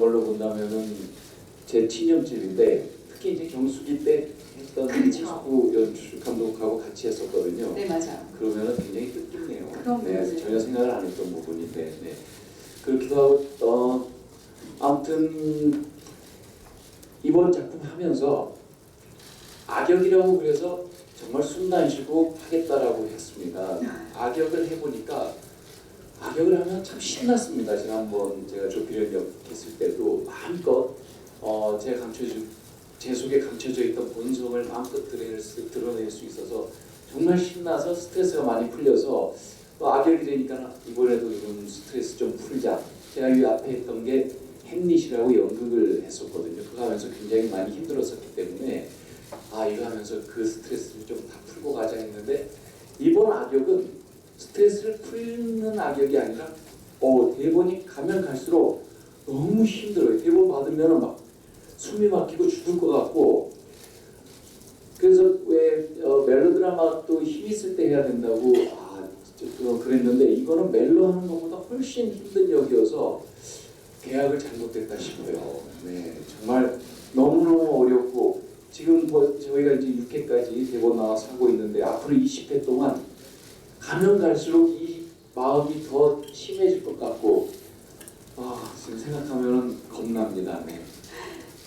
걸로 본다면은 제 친형집인데 특히 이제 경수기 때 했던. 축구 연출 감독하고 같이 했었거든요. 네 맞아요. 그러면은 굉장히 뜻깊네요. 그럼요. 네, 전혀 생각을 안 했던 부분인데 네. 그렇기도 하고 어 아무튼 이번 작품 하면서 악역이라고 그래서 정말 숨 안 쉬고 하겠다라고 했습니다. 악역을 해보니까 악역을 하면 참 신났습니다. 지난번 제가 조필연 역 했을 때도 마음껏 어, 제가 감춰주 제 속에 감춰져 있던 본성을 마음껏 드러낼 수, 드러낼 수 있어서 정말 신나서 스트레스가 많이 풀려서 또 악역이 되니까 이번에도 이런 스트레스 좀 풀자. 제가 이 앞에 했던 게 햄릿이라고 연극을 했었거든요. 그거 하면서 굉장히 많이 힘들었었기 때문에 아 이거 하면서 그 스트레스를 좀 다 풀고 가자 했는데 이번 악역은 스트레스를 풀는 악역이 아니라 어 대본이 가면 갈수록 너무 힘들어요. 대본 받으면 막 숨이 막히고 죽을 것 같고 그래서 왜 어, 멜로드라마도 힘 있을 때 해야 된다고 아 그- 그랬는데 이거는 멜로 하는 것보다 훨씬 힘든 역이어서 계약을 잘못했다 싶어요. 네 정말 너무너무 어렵고 지금 뭐 저희가 이제 6회까지 대본 나와서 하고 있는데 앞으로 20회 동안 가면 갈수록 이 마음이 더 심해질 것 같고 아 지금 생각하면 겁납니다. 네.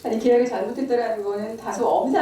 아니 계약을 잘못했다라는 거는 다소 엄살